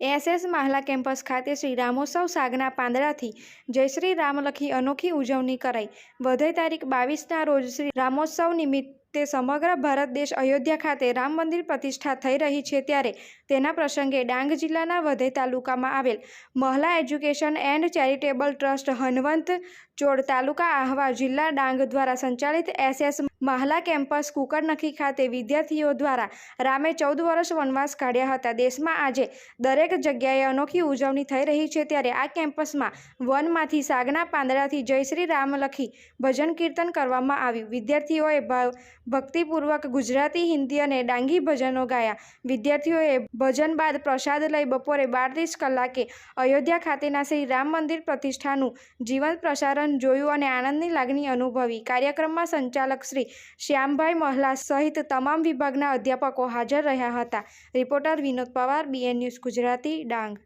SS Mahla campus ખાતે શ્રી રામોત્સવ સાગના પાંદડાથી જય શ્રી રામ લખી અનોખી ઉજવણી કરાઈ. વધઈ તારીખ બાવીસના રોજ શ્રી રામોત્સવ નિમિત્તે સમગ્ર ભારત દેશ અયોધ્યા ખાતે રામ મંદિર પ્રતિષ્ઠા થઈ રહી છે ત્યારે તેના પ્રસંગે ડાંગ જિલ્લાના વધઈ તાલુકામાં આવેલ Mahla education and charitable trust Hanvant Chond taluka Ahwa જિલ્લા ડાંગ દ્વારા સંચાલિત એસએસ માહલા કેમ્પસ કુકરનખી ખાતે વિદ્યાર્થીઓ દ્વારા રામે ચૌદ વર્ષ વનવાસ કાઢ્યા હતા. દેશમાં આજે દરેક જગ્યાએ અનોખી ઉજવણી થઈ રહી છે. ત્યારે આ કેમ્પસમાં વનમાંથી સાગના પાંદડાથી જય શ્રી રામ લખી ભજન કીર્તન કરવામાં આવ્યું. વિદ્યાર્થીઓએ ભક્તિપૂર્વક ગુજરાતી, હિન્દી અને ડાંગી ભજનો ગાયા. વિદ્યાર્થીઓએ ભજન બાદ પ્રસાદ લઈ બપોરે બાર ત્રીસ કલાકે અયોધ્યા ખાતેના શ્રી રામ મંદિર પ્રતિષ્ઠાનું જીવંત પ્રસારણ જોયું અને આનંદની લાગણી અનુભવી. કાર્યક્રમમાં સંચાલક શ્રી શ્યામભાઈ મહલા સહિત તમામ વિભાગના અધ્યાપકો હાજર રહ્યા હતા. Reporter Vinod Pawar BN news Gujarati, Dang.